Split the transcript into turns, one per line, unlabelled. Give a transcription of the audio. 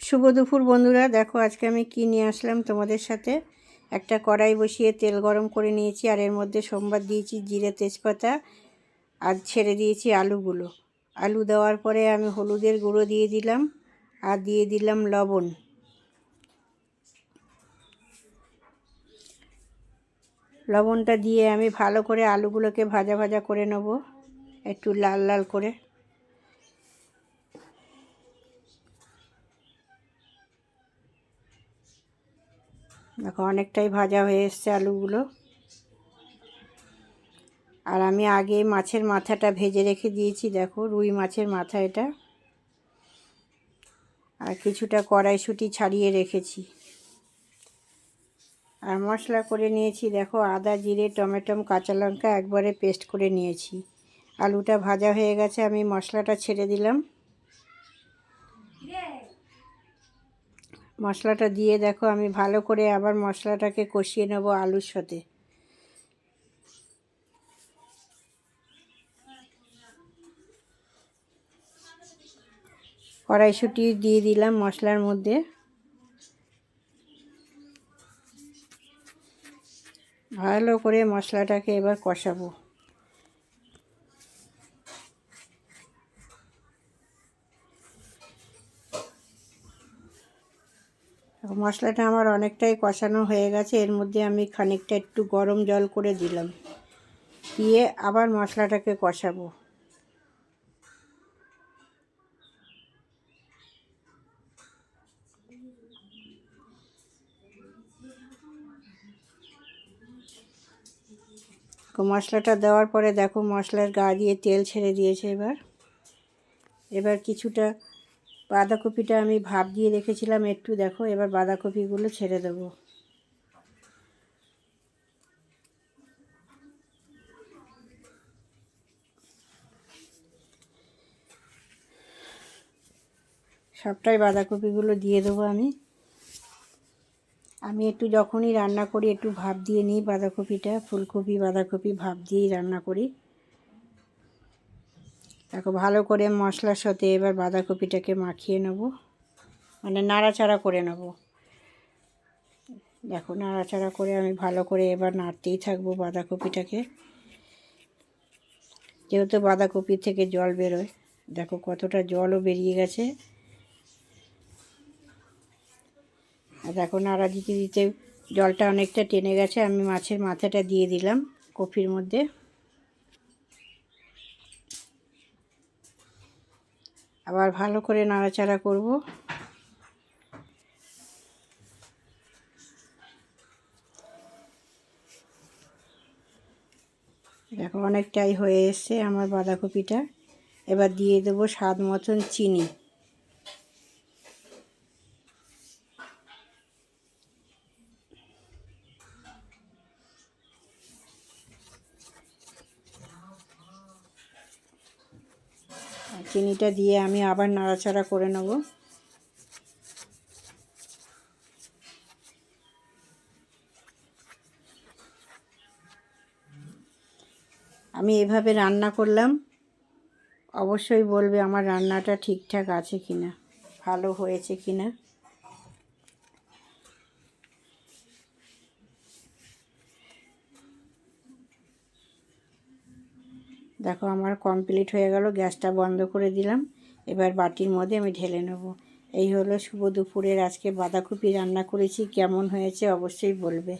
শুভ দুপুর বন্ধুরা। দেখো, আজকে আমি কি নিয়ে আসলাম তোমাদের সাথে? একটা কড়াই বসিয়ে তেল গরম করে নিয়েছি, আর এর মধ্যে সোমবার দিয়েছি জিরে তেজপাতা, আর ছেড়ে দিয়েছি আলুগুলো। আলু দেওয়ার পরে আমি হলুদের গুঁড়ো দিয়ে দিলাম, আর দিয়ে দিলাম লবণ। লবণটা দিয়ে আমি ভালো করে আলুগুলোকে ভাজা ভাজা করে নেব, একটু লাল লাল করে। দেখো, অনেকটাই ভাজা হয়ে এসছে আলুগুলো। আর আমি আগে মাছের মাথাটা ভেজে রেখে দিয়েছি, দেখো, রুই মাছের মাথা এটা। আর কিছুটা কড়াইশুঁটি ছাড়িয়ে রেখেছি। আর মশলা করে নিয়েছি, দেখো, আদা, জিরে টমেটো কাঁচা লঙ্কা একবারে পেস্ট করে নিয়েছি। আলুটা ভাজা হয়ে গেছে, আমি মশলাটা ছেড়ে দিলাম। মশলাটা দিয়ে দেখো, আমি ভালো করে আবার মশলাটাকে কষিয়ে নেব আলুর সাথে। কড়াইশুঁটি দিয়ে দিলাম মশলার মধ্যে। ভালো করে মশলাটাকে এবার কষাবো। মশলাটা আমার অনেকটাই কষানো হয়ে গেছে। এর মধ্যে আমি খানিকটা একটু গরম জল করে দিলাম। দিয়ে আবার মশলাটাকে কষাবো। মশলাটা দেওয়ার পরে দেখো মশলার গা দিয়ে তেল ছেড়ে দিয়েছে এবার। এবার কিছুটা বাঁধাকপিটা আমি ভাপ দিয়ে রেখেছিলাম একটু, দেখো, এবার বাঁধাকপিগুলো ছেড়ে দেবো। সবটাই বাঁধাকপিগুলো দিয়ে দেবো আমি। আমি একটু যখনই রান্না করি, একটু ভাপ দিয়ে নিই বাঁধাকপিটা, ফুলকপি, বাঁধাকপি ভাপ দিয়েই রান্না করি। দেখো, ভালো করে মশলার সাথে এবার বাঁধাকপিটাকে মাখিয়ে নেব। মানে নাড়াচাড়া করে নেব। দেখো, নাড়াচাড়া করে আমি ভালো করে এবার নাড়তেই থাকব বাঁধাকপিটাকে। যেহেতু বাঁধাকপি থেকে জল বেরোয়, দেখো কতটা জলও বেরিয়ে গেছে। আর দেখো, নাড়া দিতে দিতে জলটা অনেকটা টেনে গেছে, আমি মাছের মাথাটা দিয়ে দিলাম কপির মধ্যে। আবার ভালো করে নাড়াচাড়া করব। দেখো অনেকটাই হয়ে এসছে আমার বাঁধাকপিটা। এবার দিয়ে দেবো স্বাদ মতন চিনি। চিনিটা দিয়ে আমি আবার নাড়াচাড়া করে নেব। আমি এভাবে রান্না করলাম। অবশ্যই বলবে আমার রান্নাটা ঠিকঠাক আছে কি না ভালো হয়েছে কি না দেখো আমার কমপ্লিট হয়ে গেল, গ্যাসটা বন্ধ করে দিলাম। এবার বাটির মধ্যে আমি ঢেলে নেব। এই হলো শুভ দুপুরের আজকে বাঁধাকপি রান্না করেছি, কেমন হয়েছে অবশ্যই বলবে।